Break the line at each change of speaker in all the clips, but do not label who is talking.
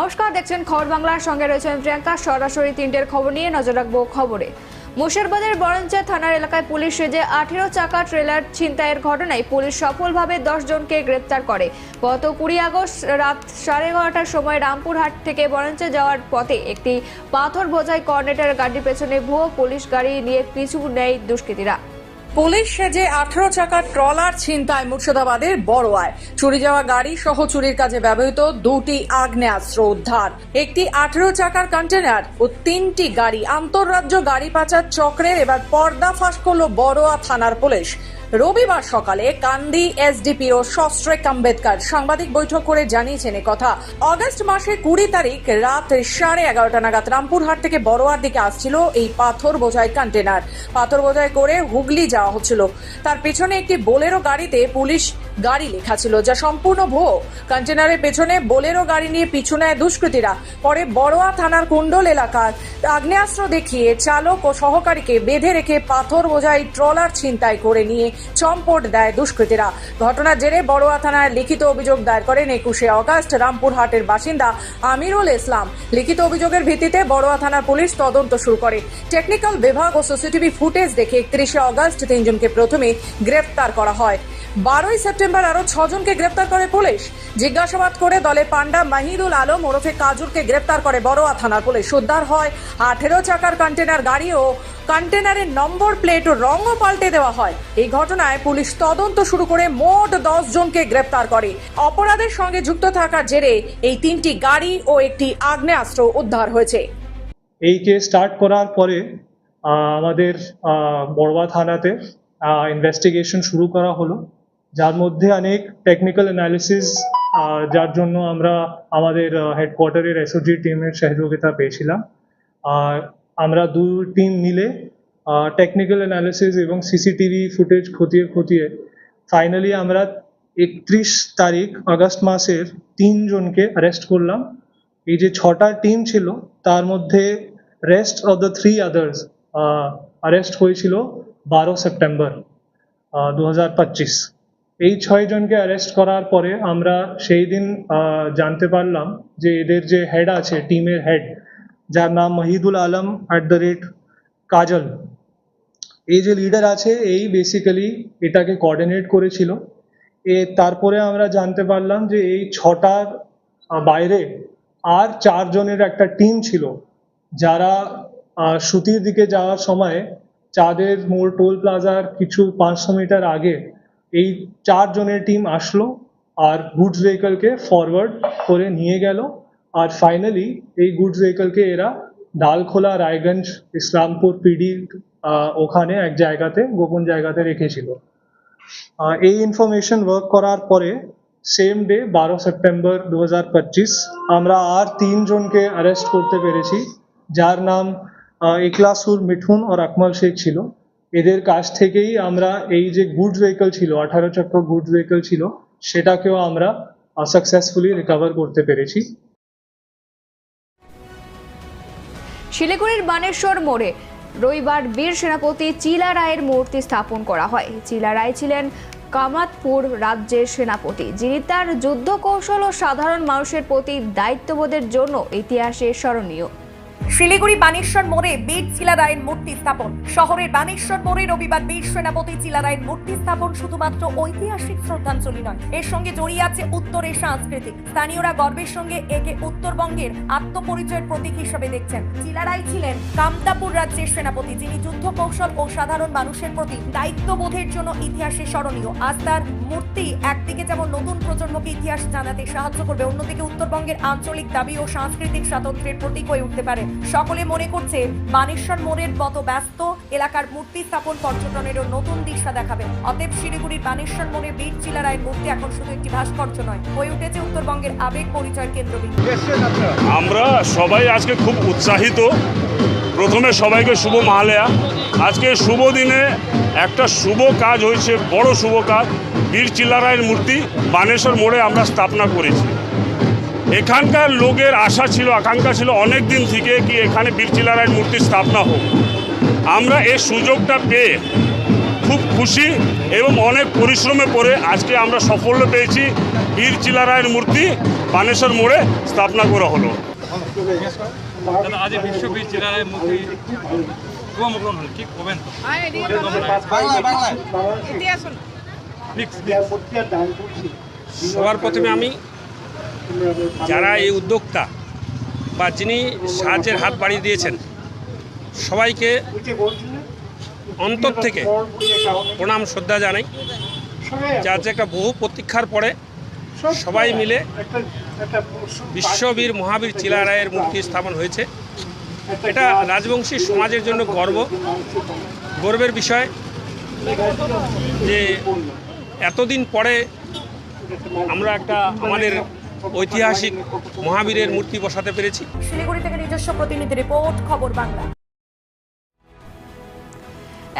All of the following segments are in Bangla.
নমস্কার, দেখছেন খবর বাংলার সঙ্গে রয়েছেন প্রিয়াঙ্কা। সরাসরি তিনটের খবর নিয়ে নজর রাখব খবরে। মুর্শিদাবাদের বরঞ্চা থানার এলাকায় পুলিশ সেজে আঠেরো চাকা ট্রেলার ছিনতাইয়ের ঘটনায় পুলিশ সফলভাবে দশ জনকে গ্রেপ্তার করে। গত কুড়ি আগস্ট রাত সাড়ে এগারোটার সময় রামপুরহাট থেকে বরঞ্চা যাওয়ার পথে একটি পাথর বোঝাই কর্নেটার গাড়ির পেছনে ভুয়ো পুলিশ গাড়ি নিয়ে পিছু নেয় দুষ্কৃতীরা।
পুলিশ সেজে আঠারো চাকার ট্রলার ছিনতায় মুর্শিদাবাদের বড়োয়ায়। চুরি যাওয়া গাড়ি সহ চুরির কাজে ব্যবহৃত দুটি আগ্নেয়াস্ত্র উদ্ধার। একটি আঠারো চাকার কন্টেনার ও তিনটি গাড়ি। আন্তঃরাজ্য গাড়ি পাচার চক্রের এবার পর্দা ফাঁস করল বড়োয়া থানার পুলিশ। রবিবার সকালে কান্দি এসডিপিও সস্ট্রেক আম্বেদকর সাংবাদিক বৈঠক করে জানিয়েছেন কথা। অগস্ট মাসের কুড়ি তারিখ রাত সাড়ে এগারোটা নাগাদ রামপুরহাট থেকে বড়োয়ার দিকে আসছিল এই পাথর বোঝাই কন্টেনার পাথর বোঝাই করে হুগলি যাওয়া হচ্ছিল। তার পেছনে একটি বোলেরো গাড়িতে পুলিশ গাড়ি লেখা ছিল যা সম্পূর্ণ ভুয়ো। কন্টেনারের পেছনে বোলেরো গাড়ি নিয়ে পিছু নেয় দুষ্কৃতীরা। পরে বড়োয়া থানার কুণ্ডল এলাকার আগ্নেয়াস্ত্র দেখিয়ে চালক ও সহকারীকে বেঁধে রেখে পাথর বোঝাই ট্রলার ছিনতাই করে নিয়ে চম্পট দেয় দুষ্কৃতীরা। ঘটনার জেরে বড়োয়া থানায় লিখিত অভিযোগ দায়ের করেন একুশে অগাস্ট রামপুরহাটের বাসিন্দা আমিরুল ইসলাম। লিখিত অভিযোগের ভিত্তিতে বড়োয়া থানার পুলিশ তদন্ত শুরু করে। টেকনিক্যাল বিভাগ ও সিসিটিভি ফুটেজ দেখে একত্রিশে অগাস্ট তিনজনকে প্রথমে গ্রেফতার করা হয়। বারোই সেপ্টেম্বর আরও ছজনকে গ্রেপ্তার করে পুলিশ। জিজ্ঞাসাবাদ করে দলে পান্ডা মাহিদুল আলম ওরফে কাজুরকে গ্রেপ্তার করে বড়োয়া থানার পুলিশ। উদ্ধার হয় আঠেরো চাকার কন্টেনার গাড়ি ও কন্টেনারের নম্বর প্লেট ও রঙও পাল্টে দেওয়া হয়। এই ঘটনায় পুলিশ তদন্ত শুরু করে মোট দশ জনকে গ্রেপ্তার করে। অপরাধের সঙ্গে যুক্ত থাকার জেরে এই তিনটি গাড়ি ও একটি আগ্নেয়াস্ত্র উদ্ধার হয়েছে।
এই কেস স্টার্ট করার পরে আমাদের বড়বা থানাতে ইনভেস্টিগেশন শুরু করা হলো। যার মধ্যে অনেক টেকনিক্যাল অ্যানালিসিস যার জন্য আমরা আমাদের হেডকোয়ার্টারের এসওজি টিমের সহযোগিতা পেয়েছিলাম। আমরা দু টিম মিলে টেকনিক্যাল অ্যানালিসিস এবং সিসিটিভি ফুটেজ খতিয়ে খতিয়ে ফাইনালি আমরা একত্রিশ তারিখ আগস্ট মাসের তিনজনকে অ্যারেস্ট করলাম। এই যে ছটা টিম ছিল, তার মধ্যে rest of the three others arrest হয়েছিল বারো সেপ্টেম্বর দু হাজার পঁচিশ। এই ছয় জনকে অ্যারেস্ট করার পরে আমরা সেই দিন জানতে পারলাম যে এদের যে হেড আছে টিমের হেড যার নাম Mohidul Alam at the rate Kajal. এই যে লিডার আছে, এই বেসিক্যালি এটাকে কোঅর্ডিনেট করেছিল। এ তারপরে আমরা জানতে পারলাম যে এই ছটার বাইরে আর চারজনের একটা টিম ছিল, যারা সুতির দিকে যাওয়ার সময় চাঁদের মোড়, টোল প্লাজার কিছু পাঁচশো মিটার আগে এই চারজনের টিম আসলো আর গুডস ভেহিকলকে ফরওয়ার্ড করে নিয়ে গেল। আর ফাইনালি এই গুডস ভেহিকলকে এরা ডালখোলা, রায়গঞ্জ, ইসলামপুর পিডি ওখানে এক জায়গাতে, গোপন জায়গাতে রেখেছিল। এই ইনফরমেশন ওয়ার্ক করার পরে সেম ডে বারো সেপ্টেম্বর দু হাজার পঁচিশ আমরা আর তিনজনকে অ্যারেস্ট করতে পেরেছি, যার নাম ইকলাসুর মিঠুন আর আকমল শেখ ছিল। এদের কাছ থেকেই আমরা এই যে গুডস ভেহিকল ছিল, আঠারো চক্র গুডস ভেহিকল ছিল, সেটাকেও আমরা সাকসেসফুলি রিকভার করতে পেরেছি।
শিলিগুড়ির বানেশ্বর মোড়ে রবিবার বীর সেনাপতি চিলা রায়ের মূর্তি স্থাপন করা হয়। চিলা রায় ছিলেন কামাতপুর রাজ্যের সেনাপতি। যিনি তার যুদ্ধ কৌশল ও সাধারণ মানুষের প্রতি দায়িত্ববোধের জন্য ইতিহাসে স্মরণীয়।
শিলিগুড়ি বানেশ্বর মোড়ে বীর চিলা রায়ের মূর্তি স্থাপন। শহরের বানেশ্বর মোড়ে রবিবার বীর সেনাপতি চিলা রায়ের মূর্তি স্থাপন শুধুমাত্র ঐতিহাসিক শ্রদ্ধাঞ্জলি নয়। এর সঙ্গে জড়িয়ে আছে উত্তরের সাংস্কৃতিক। স্থানীয়রা গর্বের সঙ্গে একে উত্তরবঙ্গের আত্মপরিচয়ের প্রতীক হিসেবে দেখছেন। চিলা রায় ছিলেন কামতাপুর রাজ্যের সেনাপতি, যিনি যুদ্ধ কৌশল ও সাধারণ মানুষের প্রতি দায়িত্ববোধের জন্য ইতিহাসে স্মরণীয়। আজ তার মূর্তি একদিকে যেমন নতুন প্রজন্মকে ইতিহাস জানাতে সাহায্য করবে, অন্যদিকে উত্তরবঙ্গের আঞ্চলিক দাবি ও সাংস্কৃতিক স্বাতন্ত্র্যের প্রতীক হয়ে উঠতে পারে। সকলে মনে করছে বানেশ্বর মোড়ের মতো ব্যস্ত এলাকার মূর্তি স্থাপন পর্যটনেরও নতুন দিশা দেখাবে। অতএব শিলিগুড়ির বানেশ্বর মোড়ে বীর চিলা রায়ের মূর্তি এখন শুধু একটি ভাস্কর্য নয়, হয়ে উঠেছে উত্তরবঙ্গের আবেগ পরিচয় কেন্দ্রবিন্দু।
আমরা সবাই আজকে খুব উৎসাহিত। প্রথমে সবাইকে শুভ মহালয়া। আজকে শুভ দিনে একটা শুভ কাজ হয়েছে, বড় শুভ কাজ। বীর চিল্লারায়ের মূর্তি বানেশ্বর মোড়ে আমরা স্থাপনা করেছি। এখানকার লোকের আশা ছিল আকাঙ্ক্ষা ছিল অনেক দিন থেকে কি এখানে বীর চিল্লারায়ের মূর্তি স্থাপনা হোক। আমরা এই সুযোগটা পেয়ে খুব খুশি এবং অনেক পরিশ্রমে পরে আজকে আমরা সাফল্য পেয়েছি। বীর রায়ের মূর্তি বানেশ্বর মোড়ে স্থাপনা করা হলো।
please.
সবার প্রথমে আমি যারা এই উদ্যোক্তা বা যিনি সাহায্যের হাত বাড়িয়ে দিয়েছেন, সবাইকে অন্তর থেকে প্রণাম, শ্রদ্ধা জানাই। যার যে একটা বহু প্রতীক্ষার পরে সবাই মিলে বিশ্ববীর মহাবীর চিলা রায়ের মূর্তি স্থাপন হয়েছে। এটা রাজবংশী সমাজের জন্য গর্ব, গর্বের বিষয় যে এতদিন পরে আমরা একটা আমাদের ঐতিহাসিক মহাবীরের মূর্তি বসাতে পেরেছি।
শিলিগুড়ি থেকে নিজস্ব প্রতিনিধি রিপোর্ট, খবর বাংলা।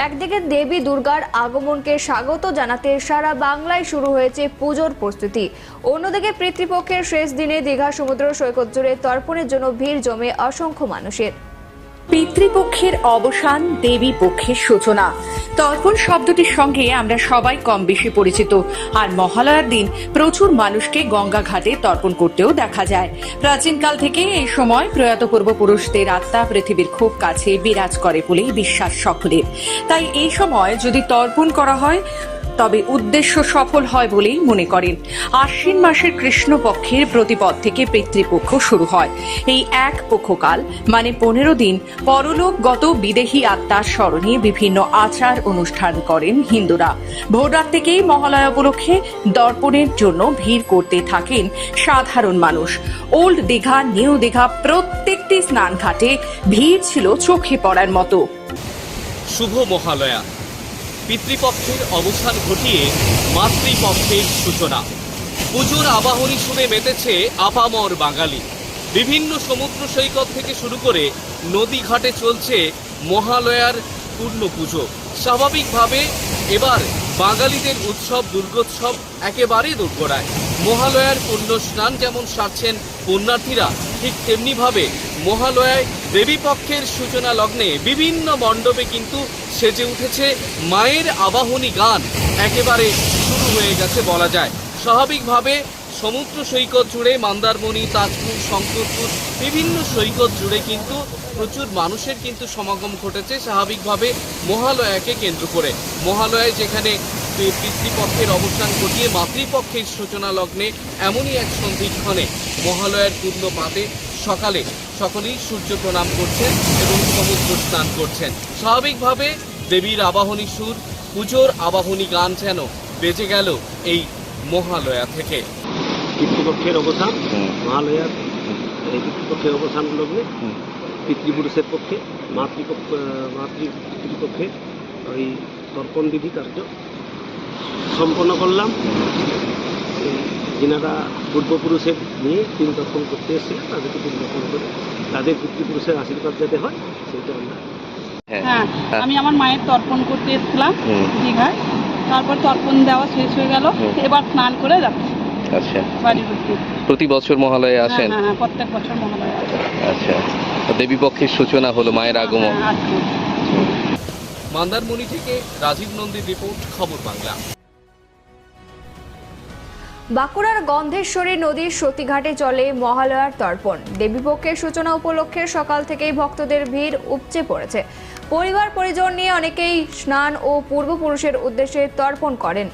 একদিকে দেবী দুর্গার আগমনকে স্বাগত জানাতে সারা বাংলায় শুরু হয়েছে পুজোর প্রস্তুতি। অন্যদিকে পৃথিবীপক্ষের শেষ দিনে দীঘা সমুদ্র সৈকত জুড়ে তর্পণের জন্য ভিড় জমে অসংখ্য মানুষের।
পিতৃপক্ষের অবসান, দেবী পক্ষের সূচনা। তর্পণ শব্দটির সঙ্গে আমরা সবাই কম বেশি পরিচিত। আর মহালয়ার দিন প্রচুর মানুষকে গঙ্গা ঘাটে তর্পণ করতেও দেখা যায়। প্রাচীনকাল থেকে এই সময় প্রয়াত পূর্বপুরুষদের আত্মা পৃথিবীর খুব কাছে বিরাজ করে বলেই বিশ্বাস সকলের। তাই এই সময় যদি তর্পণ করা হয় তবে উদ্দেশ্য সফল হয় বলেই মনে করেন। আশ্বিন মাসের কৃষ্ণপক্ষের প্রতিপদ থেকে পিতৃপক্ষ শুরু হয়। এই এক পক্ষকাল মানে পনেরো দিন পরলোকগত বিদেহী আত্মার স্মরণে বিভিন্ন আচার অনুষ্ঠান করেন হিন্দুরা। ভোররাত থেকেই মহালয়া উপলক্ষে দর্পণের জন্য ভিড় করতে থাকেন সাধারণ মানুষ। ওল্ড দীঘা, নিউ দীঘা প্রত্যেকটি স্নানঘাটে ভিড় ছিল চোখে পড়ার মতো।
শুভ মহালয়া। পিতৃপক্ষের অবসান ঘটিয়ে মাতৃপক্ষের সূচনা। পুজোর আবাহনী শুনে মেতেছে আপামর বাঙালি। বিভিন্ন সমুদ্র সৈকত থেকে শুরু করে নদী ঘাটে চলছে মহালয়ার পূর্ণ পুজো। স্বাভাবিকভাবে এবার বাঙালিদের উৎসব, দুর্গোৎসব একেবারে দোরগোড়ায়। মহালয়ার পুণ্য স্নান যেমন সারছেন পুণ্যার্থীরা, ঠিক তেমনিভাবে মহালয়ায় দেবীপক্ষের সূচনা লগ্নে বিভিন্ন মণ্ডপে কিন্তু সেজে উঠেছে মায়ের আবাহনী গান। একেবারে শুরু হয়ে গেছে বলা যায়। স্বাভাবিকভাবে সমুদ্র সৈকত জুড়ে মন্দারমণি, তাজপুর, শঙ্করপুর বিভিন্ন সৈকত জুড়ে কিন্তু প্রচুর মানুষের কিন্তু সমাগম ঘটেছে স্বাভাবিকভাবে মহালয়াকে কেন্দ্র করে। মহালয়ায় যেখানে পিতৃপক্ষের অবসান ঘটিয়ে মাতৃপক্ষের সূচনা লগ্নে এমনই এক সন্ধিক্ষণে মহালয়ার পূর্ণ পাতে সকালে সকলেই সূর্য প্রণাম করছেন এবং সমুদ্র স্নান করছেন। স্বাভাবিকভাবে দেবীর আবাহনী সুর পুজোর আবাহনী গান যেন বেজে গেল এই মহালয়া থেকে।
পিতৃপক্ষের অবসান মহালয়ার এই পিতৃপক্ষের অবসান লগ্নে পিতৃপুরুষের পক্ষে মাতৃপক্ষ মাতৃ পিতৃপক্ষে ওই তর্পণ বিধি কার্য সম্পন্ন করলাম। যিনারা পূর্বপুরুষের নিয়ে তিন তর্পণ করতে এসেছিলেন তাদেরকে তিন তর্পণ করে তাদের পিতৃপুরুষের আশীর্বাদ যাতে হয় সেটা আমরা
হ্যাঁ। আমি আমার মায়ের তর্পণ করতে এসেছিলাম দীঘায়। তারপর তর্পণ দেওয়া শেষ হয়ে গেল। এবার স্নান করে যাচ্ছি।
আচ্ছা। প্রতি বছর মহালয়ে
হ্যাঁ
আসেন?
হ্যাঁ হ্যাঁ, প্রত্যেক বছর মহালয়া।
আচ্ছা। দেবী পক্ষের সূচনা হলো মায়ের আগমন।
হ্যাঁ,
মন্দারমণি থেকে রাজীব নন্দীর রিপোর্ট খবর বাংলা।
বাঁকুড়ার গন্ধেশ্বরী নদীর সতীঘাটে চলে মহালয়ার তর্পণ। দেবীপক্ষের সূচনা উপলক্ষে সকাল থেকেই ভক্তদের ভিড় উপচে পড়েছে। পরিবার, পরিজন নিয়ে অনেকেই স্নান ও পূর্বপুরুষের উদ্দেশ্যে তর্পণ করেন।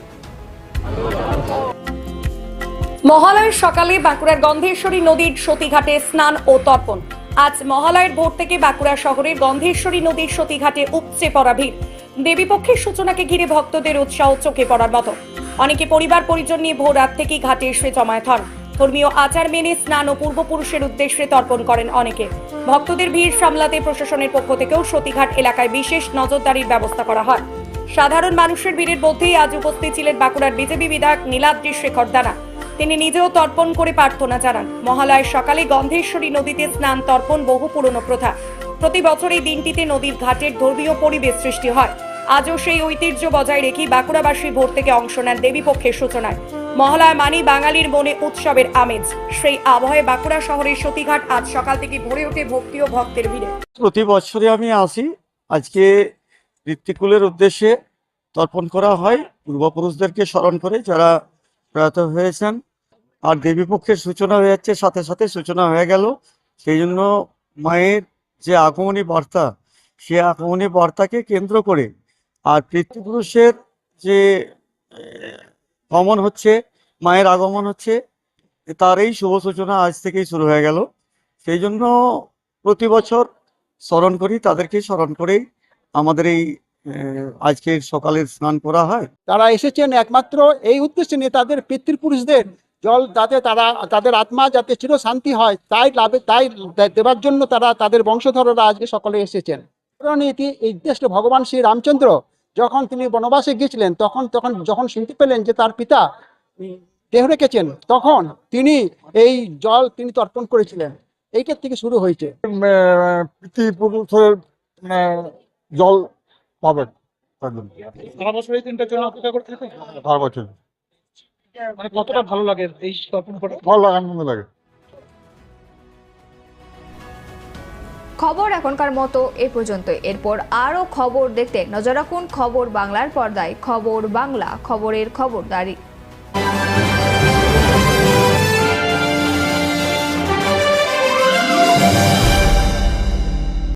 মহালয়ের সকালে বাঁকুড়ার গন্ধেশ্বরী নদীর সতীঘাটে স্নান ও তর্পণ। আজ মহালয়ের ভোর থেকে বাঁকুড়া শহরের গন্ধেশ্বরী নদীর সতীঘাটে উপচে পড়া ভিড়। দেবীপক্ষের সূচনাকে ঘিরে ভক্তদের উৎসাহ চোখে পড়ার মতো। অনেকে পরিবার পরিজন নিয়ে ভোর রাত থেকেই ঘাটে এসে জমায়েত হন। ধর্মীয় আচার মেনে স্নান ও পূর্বপুরুষের উদ্দেশ্যে তর্পণ করেন অনেকে। ভক্তদের ভিড় সামলাতে প্রশাসনের পক্ষ থেকেও সতীঘাট এলাকায় বিশেষ নজরদারির ব্যবস্থা করা হয়। সাধারণ মানুষের ভিড়ের মধ্যেই আজ উপস্থিত ছিলেন বাঁকুড়ার বিজেপি বিধায়ক নীলাদ্রি শেখর দানা। তিনি নিজেও তর্পণ করে প্রার্থনা জানান। মহালয়ের সকালে গন্ধেশ্বরী নদীতে স্নান তর্পণ বহু পুরনো প্রথা। প্রতি বছর এই দিনটিতে নদীর ঘাটের ধর্মীয় পরিবেশ সৃষ্টি হয়। আজও সেই ঐতিহ্য বজায় রেখেই বাঁকুড়াবাসী ভোর থেকে অংশ নেন দেবীপক্ষের সূচনায়। মহালয়া মানি বাঙালির মনে উৎসবের আমেজ। সেই আবহে বাঁকুড়া শহরের সতীঘাট আজ সকাল থেকে ভরে ওঠে ভক্তি ও ভক্তের ভিড়ে।
প্রতি বছরে আমি আসি। আজকে ঋত্বিকুলের উদ্দেশ্যে তর্পণ করা হয়। পূর্বপুরুষদেরকে স্মরণ করে যারা প্রয়াত হয়েছেন। আর দেবীপক্ষের সূচনা হয়ে যাচ্ছে, সাথে সাথে সূচনা হয়ে গেল। সেই জন্য মায়ের যে আগমনী বার্তা, সে আগমনী বার্তাকে কেন্দ্র করে আর পিতৃপুরুষের যে গমন হচ্ছে, মায়ের আগমন হচ্ছে তার এই শুভ সূচনা আজ থেকেই শুরু হয়ে গেল। সেই জন্য প্রতি বছর স্মরণ করি, তাদেরকে স্মরণ করেই আমাদের এই আজকে সকালের স্নান করা হয়।
তারা এসেছেন একমাত্র এই উদ্দেশ্যে নিয়ে তাদের পিতৃপুরুষদের জল যাতে তারা, তাদের আত্মা যাতে চির শান্তি হয়, তাই লাভে, তাই দেবার জন্য তারা তাদের বংশধররা আজকে সকলে এসেছেন। এই উদ্দেশ্যে ভগবান শ্রী রামচন্দ্র যখন তিনি বনবাসে গিয়েছিলেন তখন তখন যখন শুনতে পেলেন যে তার পিতা দেহ রেখেছেন তখন তিনি এই জল তিনি তর্পণ করেছিলেন। এইটার থেকে শুরু হয়েছে।
পিতৃপুরুষের জল পাবেন।
সারা বছর এই তিনটার জন্য অপেক্ষা করতে
সারা বছর
মানে কতটা ভালো লাগে এই তর্পণ করে
ভালো লাগে আনন্দ লাগে।
খবর এখনকার মতো এ পর্যন্ত এরপর আরও খবর দেখতে নজর রাখুন খবর বাংলার পর্দায়। খবর বাংলা, খবরের খবরদারি।